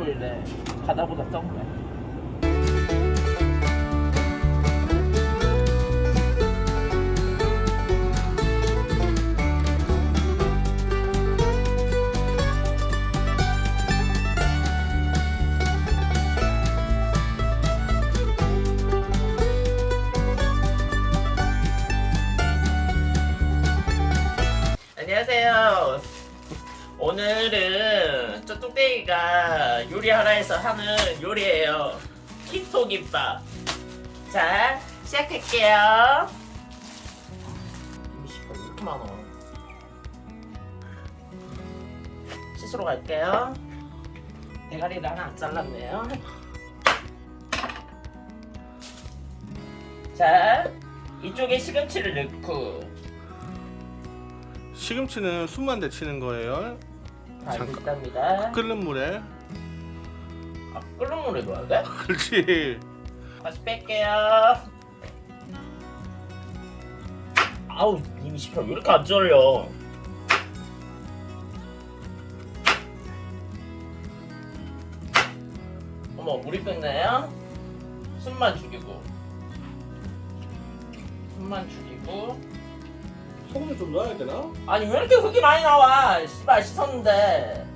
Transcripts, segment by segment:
하루이래. 가다보다 썩네. 오늘은 저 뚝배기가 요리하라 해서 하는 요리예요. 키토 김밥. 자, 시작할게요. 이씨, 왜 이렇게 많아? 씻으러 갈게요. 대가리를 하나 안 잘랐네요. 자, 이쪽에 시금치를 넣고 시금치는 숨만 데치는 거예요. 잠깐. 알겠답니다. 끓는 물에. 아, 끓는 물에 넣어야 돼? 그렇지. 다시 뺄게요. 아우, 이미 시켜. 왜 이렇게 안 절려? 어머, 물이 끓네요? 숨만 죽이고. 숨만 죽이고. 소금을 좀 넣어야 되나? 아니, 왜 이렇게 흙이 많이 나와? 씨발, 씻었는데.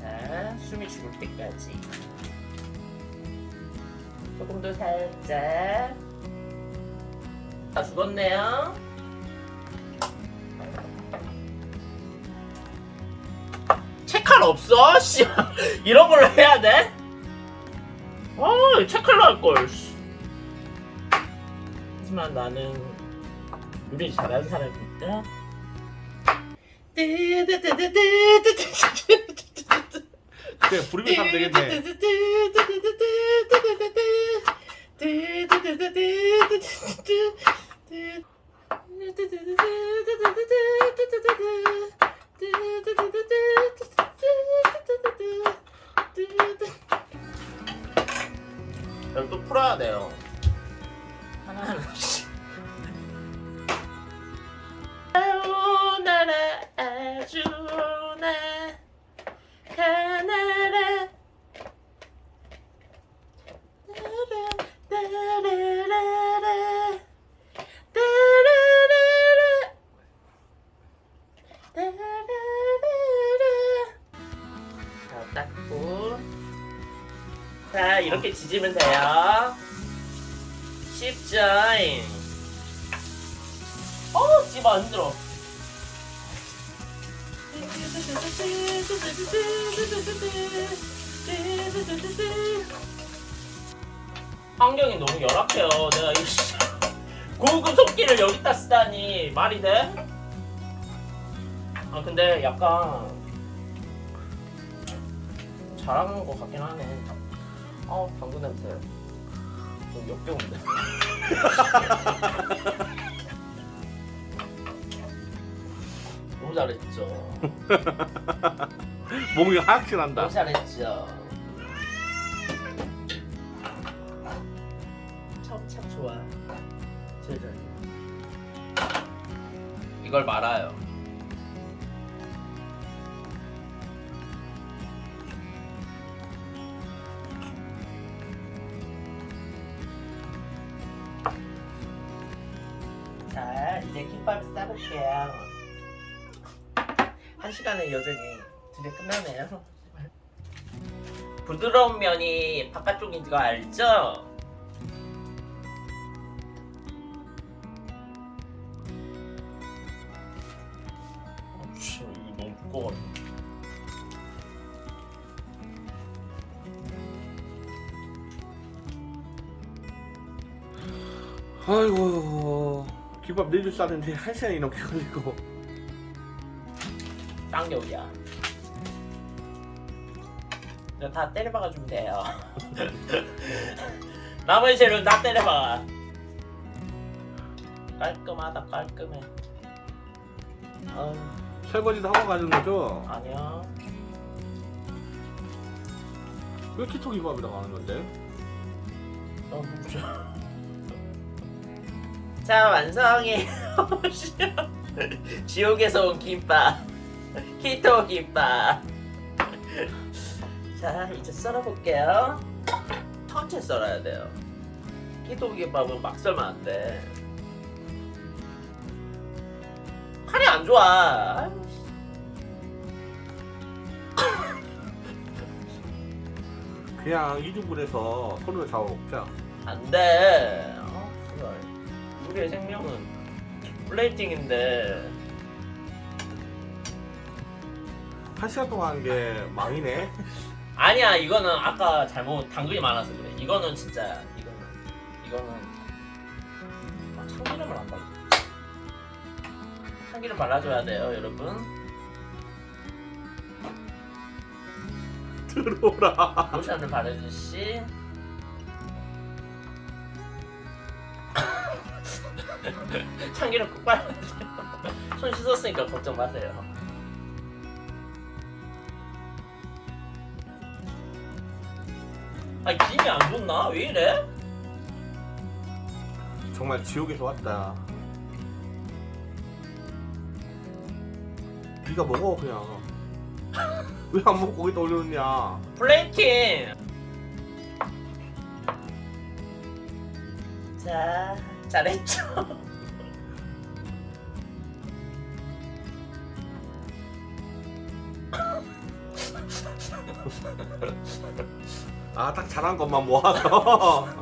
자, 숨이 죽을 때까지. 조금 더 살짝. 다 죽었네요. 체칼 없어? 씨, 이런 걸로 해야 돼? 아, 체칼로 할 걸. 씨. 하지만 나는 요리 잘하는 사람이니까. 그래 부리면 하면 되겠네. 여기 또 풀어야 돼요. 하나하나 이렇게 지지면 돼요. 쉽죠잉 어 씹어 안 들어. 환경이 너무 열악해요. 내가 이 씨, 고급 속기를 여기다 쓰다니. 말이 돼? 아 근데 약간 잘하는 것 같긴 하네 어 방구 냄새 좀 역겨운데. 너무 잘했죠. 몸이 하악질한다. 너무 잘했죠. 참, 참 좋아 제일 잘 이걸 말아요 이제 김밥 싸볼게요. 한 시간의 여정이 드디어 끝나네요. 부드러운 면이 바깥쪽인 거 알죠? 아이고 김밥 네줄 싸는데 한 시간이 넘게 걸리고. 쌍욕이야. 이거 다 때려박아 주면 돼요. 남은 재료 다 때려박아. 깔끔하다 깔끔해. 어 설거지도 하고 가는 거죠? 아니야. 왜 키토 김밥이라고 하는 건데? 어 무죠. 자 완성이에요. 지옥에서 온 김밥. 키토 김밥. 자 이제 썰어볼게요 천천히 썰어야 돼요 끼도기밥은 막 썰면 안돼 칼이 안 좋아 그냥 이중불에서 손으로 잡아 먹자. 안돼 어, 그걸. 우리의 생명은 플레이팅인데. 한 시간 동안 한 게 망이네. 아니야 이거는 아까 잘못 당근이 많아서 그래. 이거는 진짜야 이거는 이거는. 아, 참기름을 안 발라. 참기름 발라줘야 돼요 여러분. 들어오라. 로션을 바르듯이 참기름 꼭 발라주세요 손 씻었으니까 걱정 마세요 아 김이 안 좋나? 왜 이래? 정말 지옥에서 왔다. 네가 먹어 그냥. 왜 안 먹고 거기다 올려놓냐? 플레이팅! 자, 잘했죠? 아 딱 잘한 것만 모아서.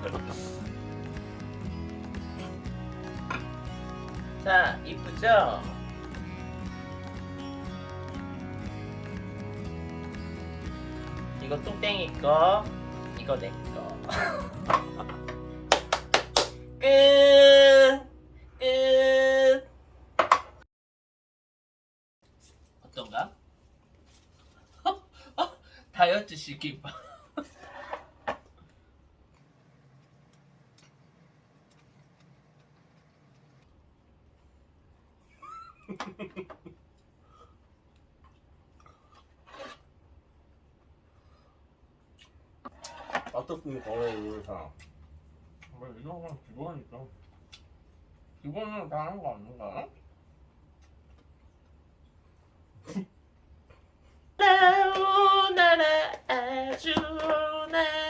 자, 이쁘죠? 이거 뚱땡이 거, 이거 내 거. 끝! 끝! 어떤가? 다이어트 시키봐. 어떻습니까 오늘 사 뭐 이런 건 기본이죠. 기본으로 다 하는 거 아닌가? 나오나라 아주 나